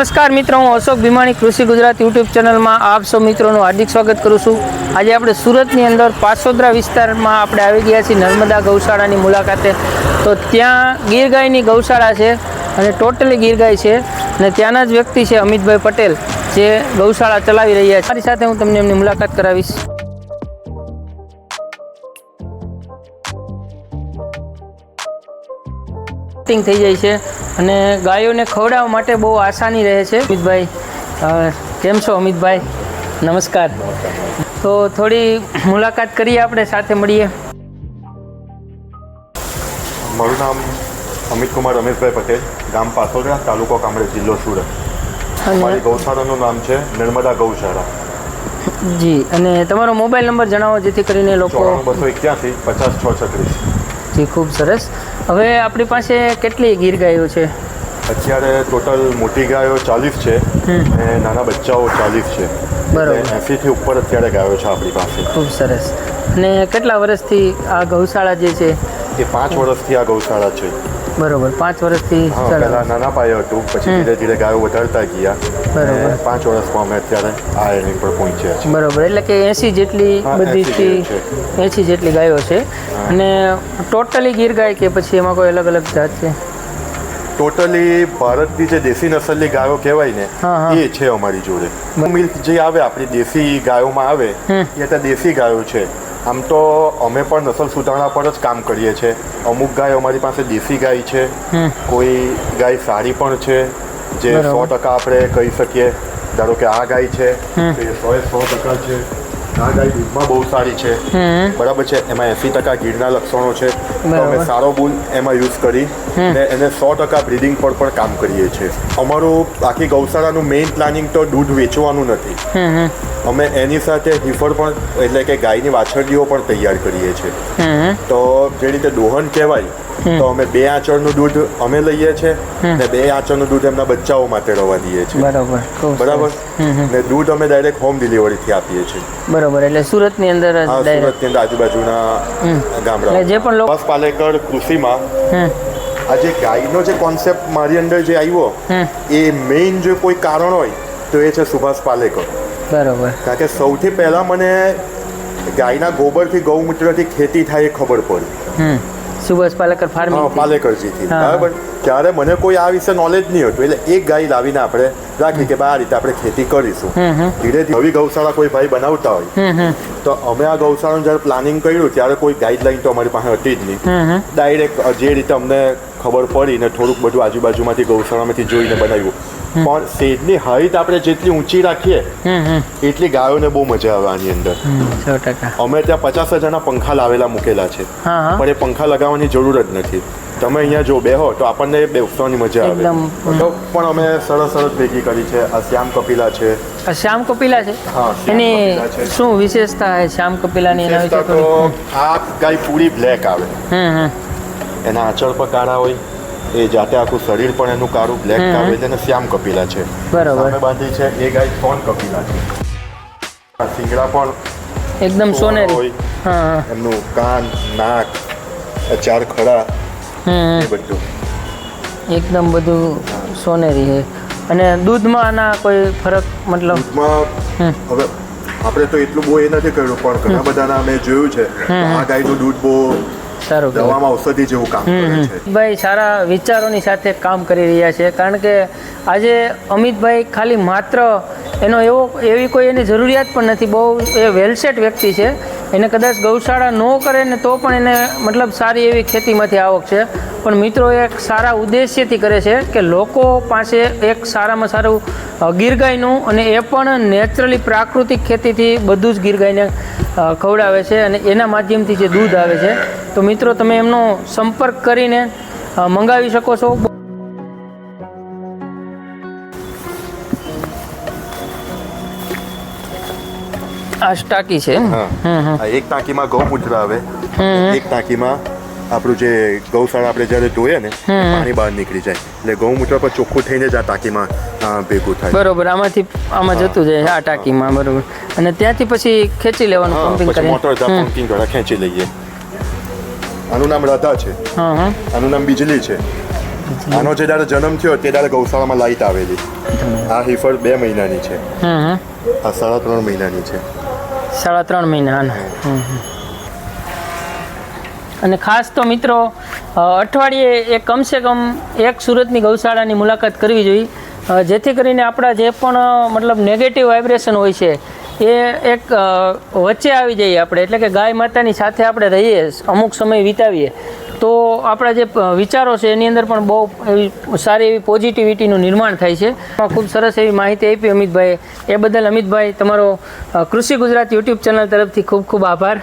નમસ્કાર મિત્રો, હું અશોક ભીમાણી કૃષિ ગુજરાત યુટ્યુબ ચેનલમાં આપ સૌ મિત્રોનું હાર્દિક સ્વાગત કરું છું. આજે આપણે સુરતની અંદર પાસોદરા વિસ્તારમાં આપણે આવી ગયા છીએ નર્મદા ગૌશાળાની મુલાકાતે. તો ત્યાં ગીર ગાયની ગૌશાળા છે અને ટોટલી ગીર ગાય છે અને ત્યાંના જ વ્યક્તિ છે અમિતભાઈ પટેલ, જે ગૌશાળા ચલાવી રહ્યા છે. મારી સાથે હું તમને એમની મુલાકાત કરાવીશ. સેટિંગ થઈ જાય છે અને ગાયોને ખવડાવવા માટે બહુ આસાની રહે છે. અમિતભાઈ કેમ છો અમિતભાઈ? નમસ્કાર. તો થોડી મુલાકાત કરીએ આપણે સાથે મળીએ. મારું નામ અમિત કુમાર રમેશભાઈ પટેલ ગામ પાસોદરા તાલુકો કામરેજ જિલ્લો સુરત. મારી ગૌશાળાનું નામ છે નર્મદા ગૌશાળા. જી અને તમારો મોબાઈલ નંબર જણાવો જેથી કરીને લોકો બસો એક્યાસી પચાસ છ છત્રીસ. જી ખૂબ સરસ. હવે આપણી પાસે કેટલી ગીર ગાયો છે? અત્યારે ટોટલ મોટી ગાયો ચાલીસ છે અને નાના બચ્ચાઓ ચાલીસ છે. બરાબર. એસીથી ઉપર અત્યારે ગાયો છે આપણી પાસે. ખૂબ સરસ. અને કેટલા વર્ષથી આ ગૌશાળા જે છે? એ પાંચ વર્ષથી આ ગૌશાળા છે. બરોબર પાંચ વર્ષથી પહેલા નાના પાયે હતું પછી ધીરે ધીરે ગાયો વધારતા ગયા. બરોબર. પાંચ વર્ષમાં અમે અત્યારે આ એની પર પહોંચ્યા છીએ. બરોબર એટલે કે એસી જેટલી હા, બધી 80 થી એસી જેટલી ગાયો છે. અને ટોટલી ગીર ગાય કે પછી એમાં કોઈ અલગ અલગ જાત છે? ટોટલી ભારતની જે દેશી નસલની ગાયો કહેવાય ને. એ છે અમારી જોડે. મિલ્ક જે આવે આપણી દેશી ગાયોમાં આવે એ તો દેશી ગાયો છે. આમ તો અમે પણ નસલ સુધારણા પર જ કામ કરીએ છીએ. અમુક ગાય અમારી પાસે દેશી ગાય છે. કોઈ ગાય સારી પણ છે જે સો ટકા આપણે કહી શકીએ. ધારો કે આ ગાય છે તો એ સો સો ટકા છે. આ ગાય દૂધમાં બહુ સારી છે. બરાબર છે? એમાં એંસી ટકા ગીરના લક્ષણો છે. તો અમે સારો બુલ એમાં યુઝ કરી ને એને સો ટકા બ્રિડિંગ પર પણ કામ કરીએ છીએ. અમારું આખી ગૌશાળાનું મેઇન પ્લાનિંગ તો દૂધ વેચવાનું નથી. અમે એની સાથે હિફળ પણ એટલે કે ગાયની વાછરડીઓ પણ તૈયાર કરીએ છીએ. તો જે રીતે દોહન કહેવાય તો અમે બે આંચળનું દૂધ અમે લઈએ છીએ ને બે આંચળનું દૂધ એમના બચ્ચાઓ માટે રવા દઈએ છીએ. બરાબર. બરાબર? ને દૂધ અમે ડાયરેક્ટ હોમ ડિલિવરીથી આપીએ છીએ. બરાબર એટલે સુરતની અંદર સુરતની અંદર આજુબાજુના ગામડા જે પણ બસ પાલેકર કૃષિમાં આજે ગાયનો જે કોન્સેપ્ટ મારી અંદર જે આવ્યો એ મેઇન જો કોઈ કારણ હોય તો એ છે સુભાષ પાલેકર. બરાબર. કારણ કે સૌથી પહેલાં મને ગાયના ગોબરથી ગૌમૂત્રથી ખેતી થાય એ ખબર પડી. સુભાષ પાલેકર ફાર્મિંગ પાલેકરજીથી. બરાબર. ત્યારે મને કોઈ આ વિશે નોલેજ નહીં હતું. એટલે એક ગાય લાવીને આપણે રાખી કે ભાઈ આ રીતે આપણે ખેતી કરીશું. ધીરે ધીરે નવી ગૌશાળા કોઈ ભાઈ બનાવતા હોય. તો અમે આ ગૌશાળાનું જ્યારે પ્લાનિંગ કર્યું ત્યારે કોઈ ગાઈડલાઈન તો અમારી પાસે હતી જ નહીં. ડાયરેક્ટ જે રીતે અમને ખબર પડી ને થોડુંક બધું આજુબાજુમાંથી ગૌશાળામાંથી જોઈને બનાવ્યું. પણ શેડની હાઈટ આપણે જેટલી ઊંચી રાખીએ એટલી ગાયોને બહુ મજા આવે આની અંદર. અમે ત્યાં પચાસ હજારના પંખા લાવેલા મૂકેલા છે. પણ એ પંખા લગાવવાની જરૂર જ નથી. તમે અહીંયા જો બેહો તો આપણને બેસવાની મજા આવે. તો પણ અમે સરસ સરસ ભેગી કરી છે. આ શ્યામ કપિલા છે. આ શ્યામ કપિલા છે? હા, એની શું વિશેષતા છે શ્યામ કપિલાની? એના વિશે તો આ ગાય પૂરી બ્લેક આવે. હમ એના આંચળ પર કાળા હોય એ જાતે આખું શરીર પણ એનું કાળું બ્લેક આવે છે અને શ્યામ કપિલા છે. બરાબર. બાંધી છે એ ગાય સોન કપિલા છે. આ શિંગડા પણ એકદમ સોનેરી. હોય. એમનું કાન નાક ચાર ખડા એ બધું. એકદમ બધું સોનેરી છે. અને દૂધમાં આના કોઈ ફરક મતલબ? દૂધમાં હવે આપણે તો એટલું બહુ એ નથી કર્યું પણ ઘણા બધાના અમે જોયું છે આ ગાયનું દૂધ બહુ સારું. દવામાં ઔષધિ જેવું કામ કરે છે. ભાઈ સારા વિચારોની સાથે કામ કરી રહ્યા છે. કારણ કે આજે અમિતભાઈ ખાલી માત્ર એનો એવો એવી કોઈ એની જરૂરિયાત પણ નથી. બહુ એ વેલસેટ વ્યક્તિ છે. એને કદાચ ગૌશાળા ન કરે ને તો પણ એને મતલબ સારી એવી ખેતીમાંથી આવક છે. પણ મિત્રો એક સારા ઉદ્દેશ્યથી કરે છે કે લોકો પાસે એક સારામાં સારું અ, ગીર ગાયનું અને એ પણ નેચરલી પ્રાકૃતિક ખેતીથી બધું જ ગીર ગાયને ખવડાવે છે અને એના માધ્યમથી જે દૂધ આવે છે. તો મિત્રો તમે એમનો સંપર્ક કરીને મંગાવી શકો છો. આ ટાંકી છે. હા. એક ટાંકીમાં ગૌમૂત્ર આવે એક ટાંકીમાં આપણું જે ગૌશાળા આપણે જ્યારે ધોઈએ ને પાણી બહાર નીકળી જાય. એટલે ગૌમૂત્ર પર ચોખ્ખું થઈને જ આ ટાંકીમાં ભેગું થાય. બરોબર આમાંથી આમાં જતું જાય આ ટાંકીમાં બરોબર. અને ત્યાંથી પછી ખેંચી લેવાનું પમ્પિંગ કરીને મોટર પંપિંગ દ્વારા ખેંચી લઈએ. આનું નામ રાધા છે. હા હા. આનું નામ બીજલી છે. આનો જે દાડે જન્મ થયો તે દાડે ગૌશાળામાં લાઈટ આવેલી. આ હિફર બે મહિનાની છે. આ સાડા ત્રણ મહિનાની છે. સાડા ત્રણ મહિના. અને ખાસ તો મિત્રો અઠવાડિયે એક કમસે કમ એક સુરતની ગૌશાળાની મુલાકાત કરવી જોઈએ. જેથી કરીને આપણા જે પણ મતલબ નેગેટિવ વાઇબ્રેશન હોય છે, એ એક વચ્ચે આવી જઈએ આપણે. એટલે કે ગાય માતાની સાથે આપણે રહીએ, અમુક સમય વિતાવીએ. તો આપણા જે વિચારો છે એની અંદર પણ બહુ એવી સારી એવી પોઝિટિવિટીનું નિર્માણ થાય છે. એમાં ખૂબ સરસ એવી માહિતી આપી અમિતભાઈએ. એ બદલ અમિતભાઈ, તમારો કૃષિ ગુજરાત યુટ્યુબ ચેનલ તરફથી ખૂબ ખૂબ આભાર.